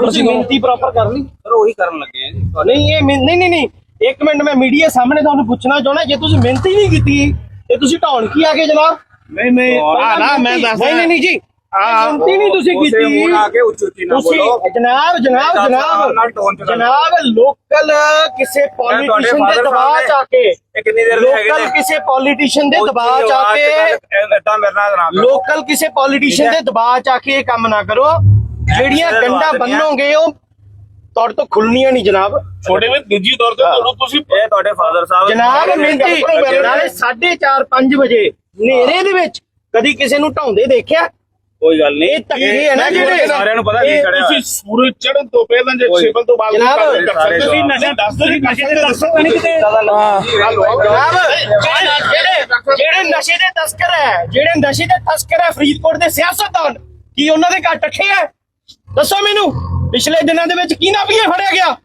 ਤੁਸੀਂ ਸੀ ਮਿਹਨਤੀ ਪ੍ਰੋਪਰ ਕਰ ਲਈ। ਸਰ ਉਹੀ ਕਰਨ ਲੱਗੇ ਆ ਜੀ ਨਹੀਂ ਇਹ ਮਿਹਨ- ਨਹੀਂ ਨਹੀਂ ਨਹੀਂ। ਇੱਕ ਮਿੰਟ ਮੈਂ ਮੀਡੀਆ ਸਾਹਮਣੇ ਤੁਹਾਨੂੰ ਪੁੱਛਣਾ ਚਾਹੁੰਦਾ ਜੇ ਤੁਸੀਂ ਮਿਹਨਤੀ ਨਹੀਂ ਕੀਤੀ ਤੇ ਤੁਸੀਂ ਢਾਉਣ ਕੀ ਆ ਗਏ ਜਨਾਬ? ਨਹੀਂ ਨਹੀਂ ਆ ਨਾ ਮੈਂ ਦੱਸ ਨਹੀਂ ਨਹੀਂ ਨਹੀਂ ਜੀ। ਆ ਮਿਹਨਤੀ ਨਹੀਂ ਤੁਸੀਂ ਉਸੇ ਕੀਤੀ। ਮੂੰਹ ਨਾਲ ਆ ਕੇ ਉੱਚੀ ਉੱਚੀ ਨਾ ਤੁਸੀਂ ਬੋਲੋ। ਜਨਾਬ ਜਨਾਬ ਜਨਾਬ। ਜਨਾਬ ਲੋਕਲ ਕਿਸੇ ਪੋਲੀਟੀਸ਼ੀਅਨ ਦੇ father ਦਬਾਅ ਚ ਆ ਕੇ ਇਹ ਕਿੰਨੀ ਦੇਰ ਦੇ ਹੈਗੇ ਲੋਕਲ ਨੇ? ਕਿਸੇ ਪੋਲੀਟੀਸ਼ੀਅਨ ਦੇ ਦਬਾਅ ਚ ਆ ਕੇ ਏਦਾਂ ਮੇਰੇ ਨਾਲ ਨਾ ਕਰੋ। ਲੋਕਲ ਕਿਸੇ ਪੋਲੀਟੀਸ਼ੀਅਨ ਠੀਕ ਦੇ। ਦਬਾਅ ਚ ਆ ਕੇ ਇਹ ਕੰਮ ਨਾ ਕਰੋ। ਜਿਹੜੀਆਂ ਦੇ ਗੰਡਾ ਨਹੀਂ। ਬੰਨੋਗੇ ਉਹ ਤੁਹਾਡੇ ਤੋਂ ਖੁੱਲਣੀਆਂ ਨਹੀਂ ਜਨਾਬ। ਛੋਟੇ ਵਿੱਚ ਦੂਜੀ ਤੌਰ ਤੇ ਤੁਹਾਨੂੰ ਤੁਸੀਂ ਇਹ ਤੁਹਾਡੇ ਫਾਦਰ ਸਾਹਿਬ ਜਨਾਬ ਮਿੰਤੀ ਨਾਲੇ 4:30 5 ਵਜੇ ਹਨੇਰੇ ਦੇ ਵਿੱਚ ਕਦੀ ਕਿਸੇ ਨੂੰ ਢਾਉਂਦੇ ਦੇਖਿਆ? ਕੋਈ ਗੱਲ ਨਹੀਂ। ਇਹ ਧੱਕੇ ਹੈ ਨਾ ਜਿਹੜੇ ਸਾਰਿਆਂ ਨੂੰ ਪਤਾ ਕੀ ਖੜਿਆ ਤੁਸੀਂ ਸੂਰਜ ਚੜ੍ਹਨ ਤੋਂ ਪਹਿਲਾਂ ਜੇ। ਛੇਪਨ ਤੋਂ ਬਾਅਦ ਕਰ ਸਕਦੇ ਤੁਸੀਂ ਨਸ਼ਾ ਦੱਸ ਦੋ ਨਸ਼ੇ ਤੇ ਦੱਸੋ ਨਹੀਂ ਕਿਤੇ। ਜਨਾਬ ਜਿਹੜੇ ਜਿਹੜੇ- ਜਿਹੜੇ ਨਸ਼ੇ ਦੇ ਤਸਕਰ ਹੈ ਜਿਹੜੇ ਨਸ਼ੇ ਦੇ ਤਸਕਰ ਹੈ ਫਰੀਦਕੋਟ ਦੇ ਸਿਆਸਤਦਾਨ ਕੀ ਉਹਨਾਂ ਦੇ ਘਰ ਟੱਠੇ ਹੈ? ਦੱਸੋ ਮੈਨੂੰ ਪਿਛਲੇ ਦਿਨਾਂ ਦੇ ਵਿੱਚ ਕੀ ਨਾ ਫੜਿਆ ਗਿਆ?